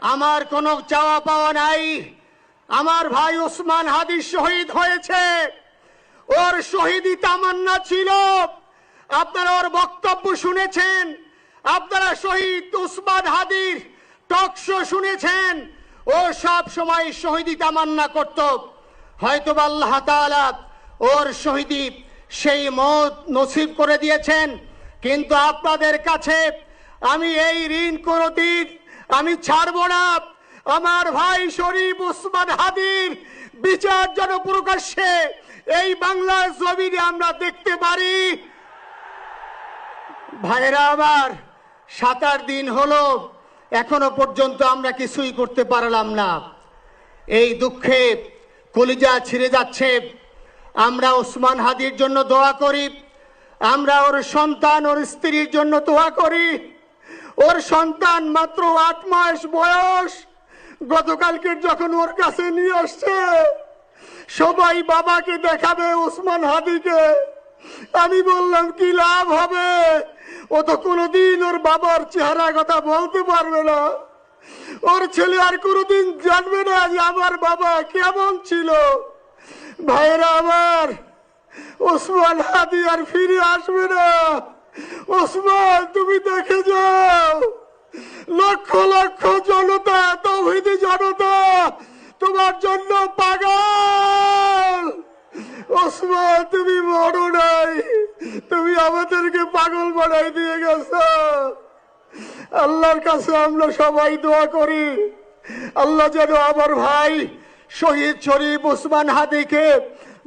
আমার কোনো চাওয়া পাওয়া নাই। আমার ভাই ওসমান হাদি শহীদ হয়েছে। ওর শহীদি তামান্না ছিল। আপনারা ওর বক্তব্য শুনেছেন। আপনারা শহীদ উসমান হাদির টক শো শুনেছেন। ও সব সময় শহীদি তামান্না করত। হয়তো আল্লাহ তাআলা ওর শহীদি সেই মত নসিব করে দিয়েছেন। কিন্তু আপনাদের কাছে আমি এই ঋণ কোনদিন আমি ছাড়বো না। আমার ভাই শরীফ উসমান হাদির বিচার যেন প্রকাশ্যে এই বাংলার জমিনে আমরা দেখতে পারি। ভাইরা আমার সাত দিন হলো এখনও পর্যন্ত আমরা কিছুই করতে পারলাম না। এই দুঃখে কলিজা ছিঁড়ে যাচ্ছে। আমরা ওসমান হাদির জন্য দোয়া করি। আমরা ওর সন্তান, ওর স্ত্রীর জন্য দোয়া করি। ওর সন্তান মাত্র আট মাস বয়স। গতকালকে যখন ওর কাছে নিয়ে আসছে, সবাই বাবাকে দেখাবে ওসমান হাদিকে। আমি বললাম, কি লাভ হবে? ও তো কোনোদিন ওর বাবার চেহারা কথা বলতে পারবে না। ওর ছেলে আর কোনোদিন জানবে না যে আমার বাবা কেমন ছিল। ভাইরা আমার, ওসমান হাদি আর ফিরে আসবে না। ওসমান, তুমি দেখে যাও। লক্ষ লক্ষ জনতা, তৌহিদি জনতা, তোমার জন্য পাগল। ওসমান, তুমি বড় নাই। তুমি আমাদেরকে পাগল বানাই দিয়ে গেছো। আল্লাহর কাছে আমরা সবাই দোয়া করি। আল্লাহ যেন আমার ভাই শহীদ শরীফ উসমান হাদিকে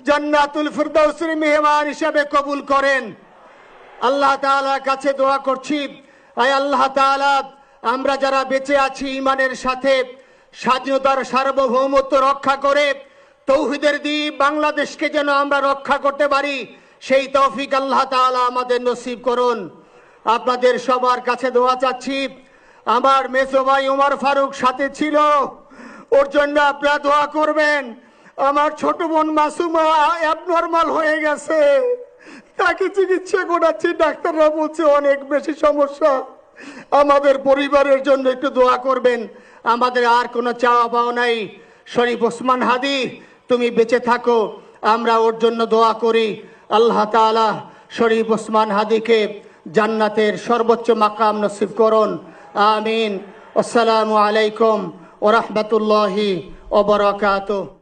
জান্নাতুল ফিরদৌসের মেহমান হিসেবে কবুল করেন। আল্লাহ তাআলার কাছে দোয়া করছি। আয় আল্লাহ তাআলা আমরা যারা বেঁচে আছি ইমানের সাথে, স্বাধীনতার সার্বভৌমত্ব রক্ষা করে, তৌহিদের দ্বীপ বাংলাদেশকে যেন আমরা রক্ষা করতে পারি, সেই তৌফিক আল্লাহ তাআলা আমাদের নসিব করুন। আপনাদের সবার কাছে দোয়া চাচ্ছি। আমার মেসো ভাই উমর ফারুক সাথে ছিল, ওর জন্য আপনারা দোয়া করবেন। আমার ছোট বোন মাসুমা অ্যাবনর্মাল হয়ে গেছে। তাকে চিকিৎসা করাচ্ছি, ডাক্তাররা বলছে অনেক বেশি সমস্যা। আমাদের পরিবারের জন্য একটু দোয়া করবেন। আমাদের আর কোনো চাওয়া পাওয়া নাই। শরীফ ওসমান হাদি, তুমি বেঁচে থাকো, আমরা ওর জন্য দোয়া করি। আল্লাহ তাআলা শরীফ ওসমান হাদিকে জান্নাতের সর্বোচ্চ মাকাম নসিব করুন। আমিন। আসসালামু আলাইকুম ওরহমতুল্লাহি ওবরাকাতুহ